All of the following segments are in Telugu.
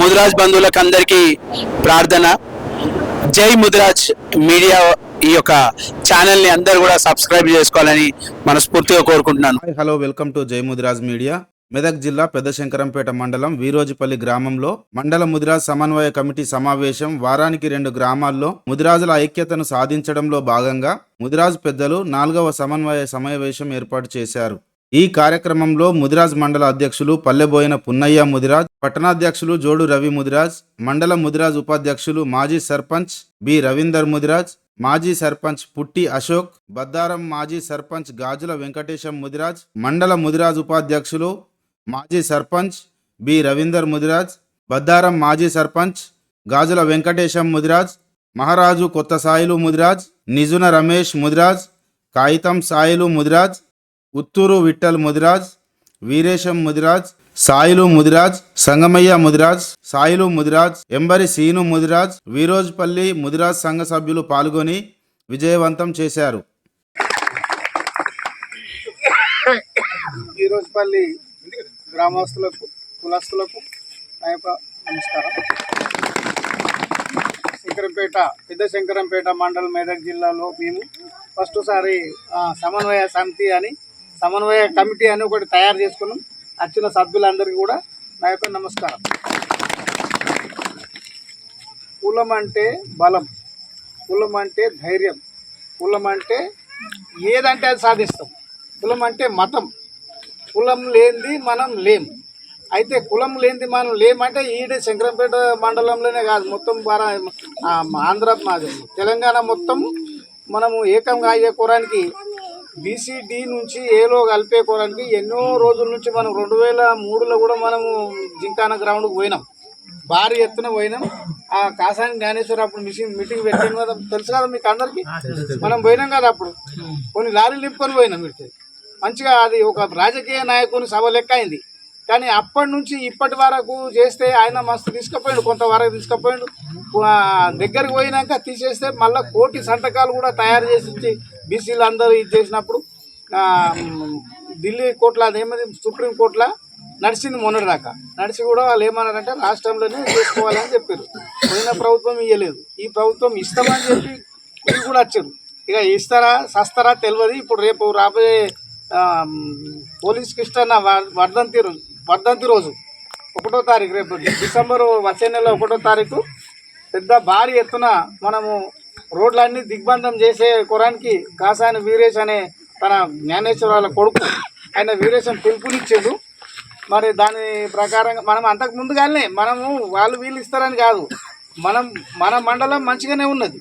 ముదిరాజ్ బంధువులకు అందరికీ ప్రార్థన. జై ముదిరాజ్ మీడియా ఈ యొక్క ఛానల్ని అందరూ కూడా సబ్స్క్రైబ్ చేసుకోవాలని మనస్ఫూర్తిగా కోరుకుంటున్నాను. హలో వెల్కమ్ టు జై ముదిరాజ్ మీడియా. మెదక్ జిల్లా పెద్దశంకరంపేట మండలం వీరోజుపల్లి గ్రామంలో మండల ముదిరాజ్ సమన్వయ కమిటీ సమావేశం వారానికి రెండు గ్రామాల్లో ముదిరాజుల ఐక్యతను సాధించడంలో భాగంగా ముదిరాజ్ పెద్దలు నాలుగవ సమన్వయ సమావేశం ఏర్పాటు చేశారు. ఈ కార్యక్రమంలో ముదిరాజ్ మండల అధ్యక్షులు పల్లెబోయిన పున్నయ్య ముదిరాజ్ పట్టణాధ్యక్షులు జోడు రవి ముదిరాజ్ మండల ముదిరాజ్ ఉపాధ్యక్షులు మాజీ సర్పంచ్ బి రవీందర్ ముదిరాజ్ మాజీ సర్పంచ్ పుట్టి అశోక్ బద్దారం మాజీ సర్పంచ్ గాజుల వెంకటేశం ముదిరాజ్ మండల ముదిరాజ్ ఉపాధ్యక్షులు మాజీ సర్పంచ్ బి రవీందర్ ముదిరాజ్ బద్దారం మాజీ సర్పంచ్ గాజుల వెంకటేశం ముదిరాజ్ మహారాజు కొత్త సాయిలు ముదిరాజ్ నిజున రమేష్ ముదిరాజ్ కాగితం సాయిలు ముదిరాజ్ ఉత్తూరు విఠల్ ముదిరాజ్ వీరేశం ముదిరాజ్ సాయిలు ముదిరాజ్ సంగమయ్య ముదిరాజ్ సాయిలు ముదిరాజ్ ఎంబరి సీను ముదిరాజ్ వీరోజ్పల్లి ముదిరాజ్ సంఘ సభ్యులు పాల్గొని విజయవంతం చేశారు. వీరోజ్పల్లి గ్రామస్తులకు కులస్తులకు నా యొక్క నమస్కారం. శంకరంపేట పెద్ద శంకరంపేట మండలం మెదక్ జిల్లాలో మేము ఫస్ట్ సారి సమన్వయ సమితి అని సమన్వయ కమిటీ అని ఒకటి తయారు చేసుకున్నాం. వచ్చిన సభ్యులందరికీ కూడా నా యొక్క నమస్కారం. కులం అంటే బలం కులం అంటే ధైర్యం కులం అంటే ఏదంటే అది సాధిస్తాం. కులం అంటే మతం కులం లేనిది మనం లేం. అయితే కులం లేనిది మనం లేమంటే ఈడ శంకరంపేట మండలంలోనే కాదు మొత్తం భార ఆంధ్ర మాది తెలంగాణ మొత్తం మనము ఏకంగా అయ్యే కూరానికి బీసీడీ నుంచి ఏలో కలిపే కోరానికి ఎన్నో రోజుల నుంచి మనం రెండు వేల మూడులో కూడా మనము జింకాన గ్రౌండ్కి పోయినాం. భారీ ఎత్తున పోయినాం. ఆ కాసాని జ్ఞానేశ్వర అప్పుడు మిషన్ మీటింగ్ పెట్టాను కదా. తెలుసు కదా మీకు అందరికి? మనం పోయినాం కదా అప్పుడు. కొన్ని లారీలు నింపుకొని పోయినాం ఇటు. మంచిగా అది ఒక రాజకీయ నాయకుని సభ లెక్క అయింది. కానీ అప్పటి నుంచి ఇప్పటి వరకు చేస్తే ఆయన మస్తు తీసుకుపోయాడు కొంతవరకు తీసుకుపోయాడు. దగ్గరికి పోయినాక తీసేస్తే మళ్ళీ కోటి సంతకాలు కూడా తయారు చేసి బీసీలు అందరూ ఇది చేసినప్పుడు ఢిల్లీ కోర్టులో అదేమది సుప్రీం కోర్టులో నడిచింది మొన్నటి దాకా. నడిచి కూడా వాళ్ళు ఏమన్నారంటే రాష్ట్రంలోనే చేసుకోవాలని చెప్పారు. పోయిన ప్రభుత్వం ఇవ్వలేదు ఈ ప్రభుత్వం ఇస్తామని చెప్పి ఇది కూడా వచ్చారు. ఇక ఇస్తారా సస్తారా తెలియదు ఇప్పుడు రేపు రాబోయే పోలీస్ కృష్ణ వర్ధంతి రోజు వర్ధంతి రోజు ఒకటో తారీఖు రేపు డిసెంబర్ వచ్చే నెల ఒకటో తారీఖు పెద్ద భారీ ఎత్తున మనము రోడ్లన్నీ దిగ్బంధం చేసే కురానికి కాసాని వీరేష్ అనే తన జ్ఞానేశ్వరాల కొడుకు ఆయన వీరేశం పిలుపునిచ్చాడు. మరి దాని ప్రకారంగా మనం అంతకు ముందుగానే మనము వాళ్ళు వీళ్ళు ఇస్తారని కాదు. మనం మన మండలం మంచిగానే ఉన్నది.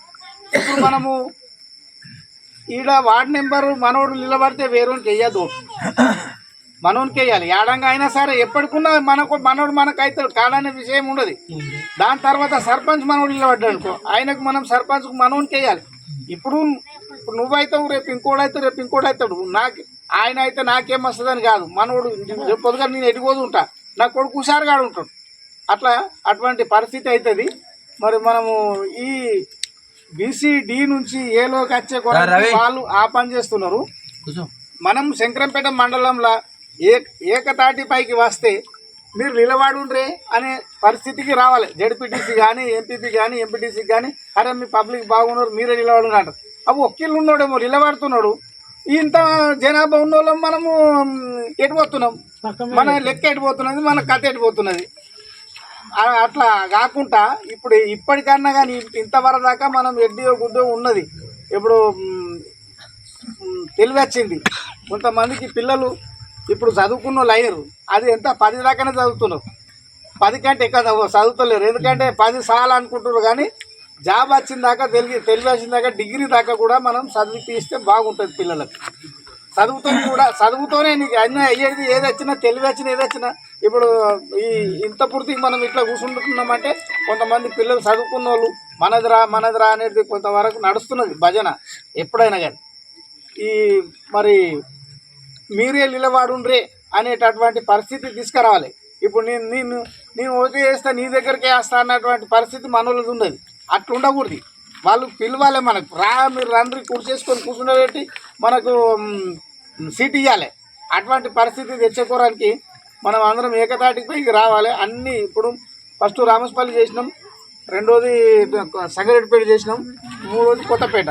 ఇప్పుడు మనము ఈడ వార్డ్ నెంబర్ మనోడు నిలబడితే వేరేకి వెయ్యదు మనోనికి వేయాలి ఏడంగా అయినా సరే ఎప్పటికున్నా మనకు మనోడు మనకు అవుతాడు కాడనే విషయం ఉండదు. దాని తర్వాత సర్పంచ్ మనోడు నిలబడ్డాడు అనుకో ఆయనకు మనం సర్పంచ్కు మనోనికి వేయాలి ఇప్పుడు ఇప్పుడు నువ్వైతావు రేపు ఇంకోటి అయితే రేపు ఇంకోటి అవుతాడు నాకు ఆయన అయితే నాకేం వస్తుందని కాదు. మనోడు రేపు పొద్దుగా నేను ఎడిపోదు ఉంటా. నా కొడుకు హుషారుగాడు ఉంటాడు. అట్లా అటువంటి పరిస్థితి అవుతుంది మరి మనము ఈ బీసీడి నుంచి ఏలోకి వచ్చే వాళ్ళు ఆ పని చేస్తున్నారు. మనం శంకరంపేట మండలంలో ఏ ఏకతాటి పైకి వస్తే మీరు నిలబడుండ్రే అనే పరిస్థితికి రావాలి. జడ్పీటీసీ కానీ ఎంపీపీ కానీ ఎంపీటీసీ కానీ అరే మీ పబ్లిక్ బాగున్నారు మీరే నిలబడున్నారు అంటారు అవి ఒక్కిళ్ళు ఉన్నాడేమో నిలబడుతున్నాడు. ఇంత జనాభా ఉన్న వాళ్ళం మనము మ్, ఎటుపోతున్నాం మన లెక్క ఎటుపోతున్నది మన కథ ఎటుపోతున్నది ఆ- అట్లా కాకుండా ఇప్పుడు ఇప్పటికన్నా కానీ ఇంతవరకు దాకా మనం ఎడ్డియో గుడ్డో ఉన్నది. ఇప్పుడు తెలివి వచ్చింది కొంతమందికి పిల్లలు ఇప్పుడు చదువుకున్న వాళ్ళు అది ఎంత? పది దాకానే చదువుతున్నారు పది కంటే ఎక్కువ చదువుతలేరు. ఎందుకంటే పది సార్లు అనుకుంటున్నారు కానీ జాబ్ వచ్చిన దాకా తెలివి తెలివి వచ్చిన దాకా డిగ్రీ దాకా కూడా మనం చదివిపిస్తే బాగుంటుంది పిల్లలకు. చదువుతో కూడా చదువుతోనే నీకు అన్నీ అయ్యేది ఏది వచ్చినా తెలివి వచ్చినా ఏది వచ్చినా ఇప్పుడు ఈ ఇంత పూర్తికి మనం ఇట్లా కూర్చుంటున్నామంటే కొంతమంది పిల్లలు చదువుకున్న వాళ్ళు మనదిరా మనదిరా అనేది కొంతవరకు నడుస్తున్నది భజన ఎప్పుడైనా కానీ. ఈ మరి మీరే నిలబడుండ్రే అనేటటువంటి పరిస్థితి తీసుకురావాలి. ఇప్పుడు నేను నేను నేను ఓటు చేస్తా నీ దగ్గరికే వస్తా అన్నటువంటి పరిస్థితి మనోళ్ళది ఉండదు అట్లా ఉండకూడదు. వాళ్ళు పిలవాలి మనకు. రా మీరు రండ్రి కూర్చేసుకొని కూర్చుండబెట్టి మనకు సీట్ ఇవ్వాలి అటువంటి పరిస్థితి తెచ్చుకోవడానికి మనం అందరం ఏకతాటికి పైకి రావాలి. అన్నీ ఇప్పుడు ఫస్ట్ రామస్పల్లి చేసినాం. రెండోది సంగారెడ్డిపేట చేసినాం. మూడోది కొత్తపేట.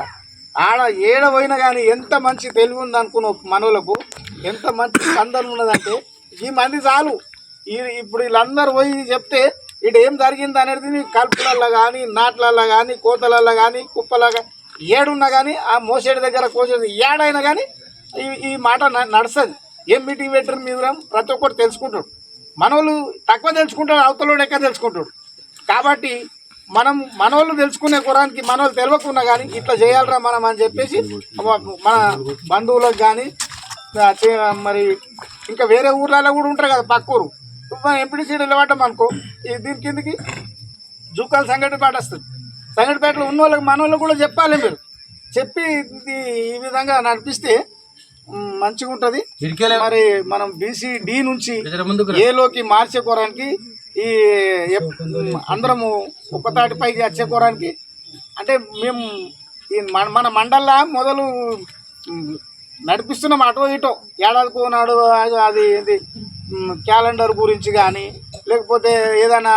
ఆడ ఏడ పోయినా కానీ ఎంత మంచి తెలివి ఉంది అనుకున్న మనోళ్ళకు ఎంత మంచి స్పందన ఉన్నదంటే ఈ మంది చాలు. ఈ ఇప్పుడు వీళ్ళందరూ పోయి చెప్తే ఇటు ఏం జరిగింది అనేది కల్పులల్లో కానీ నాట్లల్లో కానీ కోతలల్లో కానీ కుప్పలాగా ఏడున్నా కానీ ఆ మోసేడు దగ్గర కోసేది ఏడైనా కానీ ఈ ఈ మాట నడుస్తుంది. ఏం మీటింగ్ పెట్టరు మీద ప్రతి ఒక్కరు తెలుసుకుంటాడు. మనోళ్ళు తక్కువ తెలుసుకుంటాడు అవతలోడు ఎక్కువ తెలుసుకుంటాడు. కాబట్టి మనం మనోళ్ళు తెలుసుకునే కురానికి మనోళ్ళు తెలియకున్నా కానీ ఇట్లా చేయాలరా మనం అని చెప్పేసి మన బంధువులకు కానీ మరి ఇంకా వేరే ఊర్లలో కూడా ఉంటారు కదా పక్క ఊరు ఎంపీడీ సీడ్ నిలబడ్డాం అనుకో దీని కిందకి జూకాల సంగటిపేట వస్తుంది. సంగటిపేటలో ఉన్న వాళ్ళకి మన వాళ్ళకి కూడా చెప్పాలి మీరు. చెప్పి ఈ విధంగా నడిపిస్తే మంచిగా ఉంటుంది. మరి మనం బీసీ డి నుంచి ఏలోకి మార్చే కోరానికి ఈ అందరము ఒక తాటిపైకి వచ్చే కోరానికి అంటే మేము ఈ మన మన మండల్లో మొదలు నడిపిస్తున్నాం అటో ఇటో. ఏడాదికో నాడు అది ఏంటి క్యాలెండర్ గురించి కానీ లేకపోతే ఏదైనా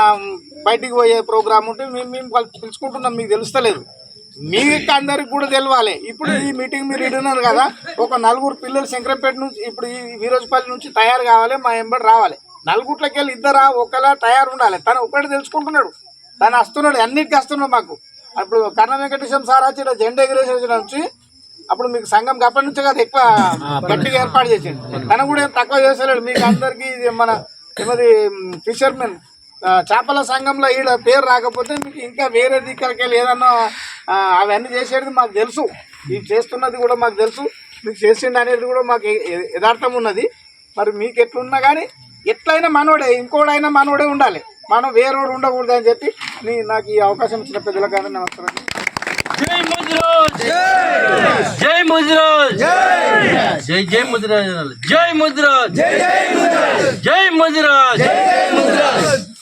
బయటికి పోయే ప్రోగ్రామ్ ఉంటే మేము మేము పిలుచుకుంటున్నాం మీకు తెలుస్తలేదు. మీకు అందరికి కూడా తెలవాలి. ఇప్పుడు ఈ మీటింగ్ మీరు విన్నారు కదా ఒక నలుగురు పిల్లలు శంకరంపేట నుంచి ఇప్పుడు ఈ వీరోజుపల్లి నుంచి తయారు కావాలి మా ఎంబడి రావాలి. నలుగుట్లకి వెళ్ళి ఇద్దరా ఒకలా తయారు ఉండాలి తను ఒకటి తెలుసుకుంటున్నాడు. తను వస్తున్నాడు అన్నిటికీ వస్తున్నాడు మాకు. అప్పుడు కర్ణ వెంకటేశ్వర సార్ వచ్చి జెండా ఎగిరేసిన నుంచి అప్పుడు మీకు సంఘం అప్పటి నుంచే కదా ఎక్కువ గట్టిగా ఏర్పాటు చేసిండు. తను కూడా ఏం తక్కువ చేసలేడు మీకు అందరికీ ఇది మన ఏమది ఫిషర్మెన్ చేపల సంఘంలో ఈడ పేరు రాకపోతే మీకు ఇంకా వేరే దిక్కడికి వెళ్ళి ఏదన్నా అవన్నీ చేసేది మాకు తెలుసు. ఇది చేస్తున్నది కూడా మాకు తెలుసు. మీకు చేసిండు అనేది కూడా మాకు యథార్థం ఉన్నది. మరి మీకు ఎట్లున్నా కానీ ఎట్లయినా మనోడే ఇంకోడైనా మనోడే ఉండాలి. మనం వేరేవాడు ఉండకూడదు అని చెప్పి నాకు ఈ అవకాశం ఇచ్చిన పెద్దలకు కానీ నమస్కారం. జై ముద్రాజ్! జై జై ముద్రాజ్ జై ముద్రాజ్! జై ముద్రాజ్! జై ముద్రాజ్!